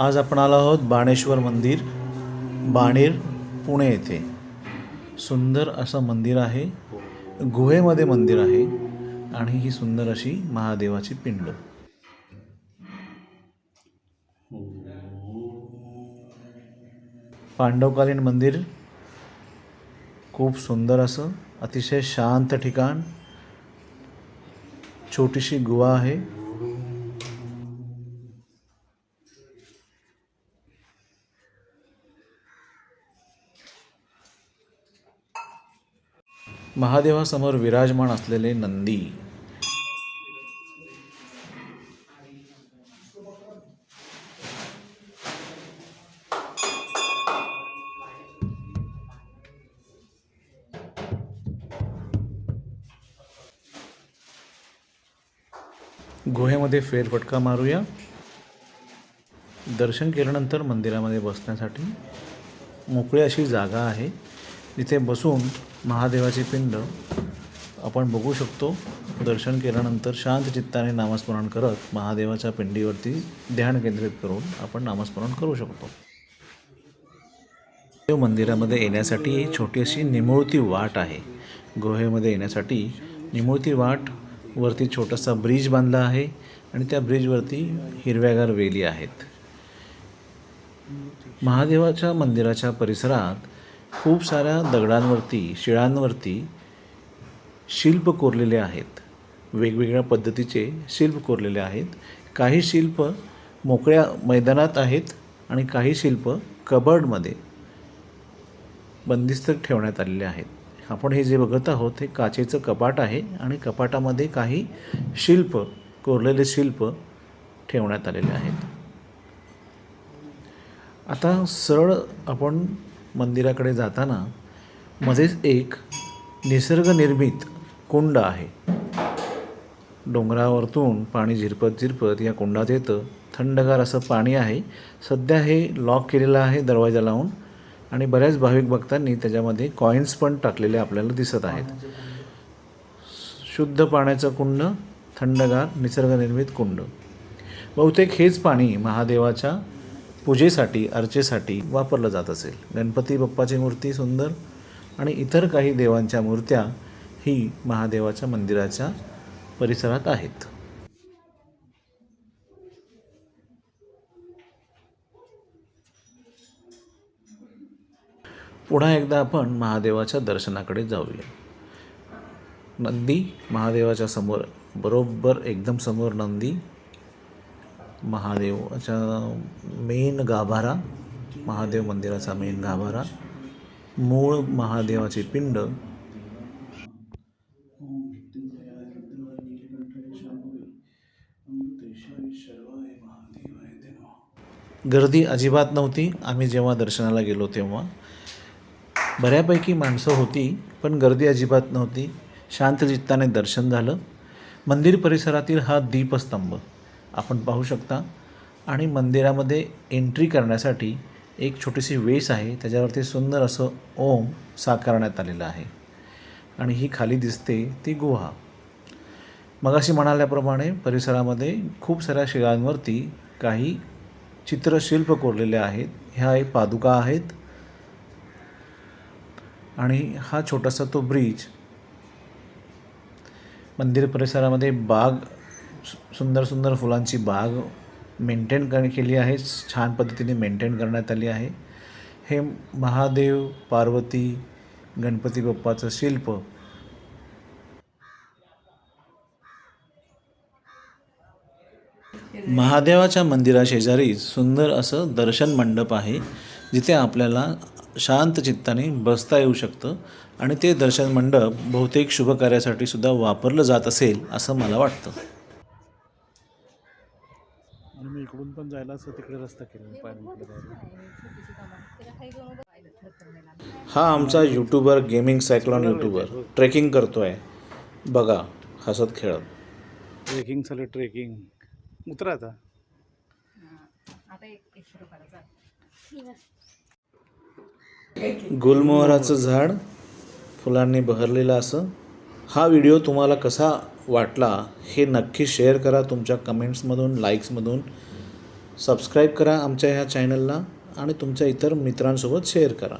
आज आपण आलो आहोत बाणेश्वर मंदिर बाणेर पुणे येथे. सुंदर असं मंदिर आहे गुहेमध्ये मंदिर आहे आणि ही सुंदर अशी महादेवाची पिंड. पांडवकालीन मंदिर खूप सुंदर असं अतिशय शांत ठिकाण छोटीशी गुहा आहे. महादेवासमोर विराजमान असलेले नंदी. गुहेमध्ये फेरफटका मारूया. दर्शन केल्यानंतर मंदिरामध्ये बसण्यासाठी मोकळी अशी जागा आहे. इथे बसून महादेवाचे पिंड आपण बघू शकतो. दर्शन केल्यानंतर शांत चित्ताने नामस्मरण करत महादेवाच्या पिंडीवरती ध्यान केंद्रित करून आपण नामस्मरण करू शकतो. देव मंदिरामध्ये येण्यासाठी छोटी अशी निमुळती वाट आहे. गुहेमध्ये येण्यासाठी निमुळती वाट वरती छोटासा ब्रिज बांधला आहे आणि त्या ब्रिजवरती हिरव्यागार वेली आहेत. महादेवाच्या मंदिराच्या परिसरात खूप साऱ्या दगडांवरती शिळांवरती शिल्प कोरलेले आहेत. वेगवेगळ्या पद्धतीचे शिल्प कोरलेले आहेत. काही शिल्प मोकळ्या मैदानात आहेत आणि काही शिल्प कबर्डमध्ये बंदिस्त ठेवण्यात आलेले आहेत. आपण हे जे बघत आहोत हे काचेचं कपाट आहे आणि कपाटामध्ये काही शिल्प कोरलेले शिल्प ठेवण्यात आलेले आहेत. आता सरळ आपण मंदिराकडे जाताना मध्येच एक निसर्गनिर्मित कुंड आहे. डोंगरावरतून पाणी झिरपत झिरपत या कुंडात येतं. थंडगार असं पाणी आहे. सध्या हे लॉक केलेलं आहे दरवाजा लावून आणि बऱ्याच भाविक भक्तांनी त्याच्यामध्ये कॉईन्स पण टाकलेले आपल्याला दिसत आहेत. शुद्ध पाण्याचं कुंड थंडगार निसर्गनिर्मित कुंड. बहुतेक हेच पाणी महादेवाच्या पूजेसाठी अर्चेसाठी वापरलं जात असेल. गणपती बाप्पाची मूर्ती सुंदर आणि इतर काही देवांच्या मूर्त्या ही महादेवाच्या मंदिराच्या परिसरात आहेत. पुन्हा एकदा आपण महादेवाच्या दर्शनाकडे जाऊया. नंदी महादेवाच्या समोर बरोबर एकदम समोर नंदी महादेव. अच्छा मेन गाभारा. महादेव मंदिराचा मेन गाभारा. मूळ महादेवाचे पिंड. गर्दी अजिबात नव्हती. आम्ही जेव्हा दर्शनाला गेलो तेव्हा. बऱ्यापैकी माणसं होती पण गर्दी अजिबात नव्हती. शांत चित्ताने दर्शन झालं. मंदिर परिसरातील हा दीपस्तंभ. आपण पाहू शकता. आणि मंदिरामध्ये एंट्री करण्यासाठी एक छोटीशी वेस आहे. त्याच्यावरती सुंदर असं ओम साकारण्यात आलेलं आहे. आणि ही खाली दिसते ती गुहा. मगाशी म्हणाल्याप्रमाणे परिसरामध्ये खूप साऱ्या शिळांवरती काही चित्रशिल्प कोरलेले आहेत. ह्या एक पादुका आहेत. आणि हा छोटासा तो ब्रिज मंदिर परिसरामध्ये बाग सुंदर सुंदर फुलांची बाग मेंटेन कर केली आहे. छान पद्धतीने मेंटेन करण्यात आली आहे. हे महादेव पार्वती गणपती बाप्पाचं शिल्प. महादेवाच्या मंदिराशेजारी सुंदर असं दर्शन मंडप आहे जिथे आपल्याला शांत चित्ताने बसता येऊ शकतं आणि ते दर्शन मंडप बहुतेक शुभकार्यासाठी सुद्धा वापरलं जात असेल असं मला वाटतं. आणि मी इकडून पण जायला असं तिकडे रस्ता केला हा आमचा YouTuber gaming cyclone YouTuber trekking करतोय. बघा हसत खेळत. ट्रेकिंग चालू ट्रेकिंग उतरा आता. गुलमोहराचं झाड फुलांनी बहरलेलं असं. हा व्हिडिओ तुम्हाला कसा वाटला हे नक्की शेअर करा तुमच्या कमेंट्समधून लाईक्समधून सबस्क्राईब करा आमच्या ह्या चॅनलला आणि तुमच्या इतर मित्रांसोबत शेअर करा.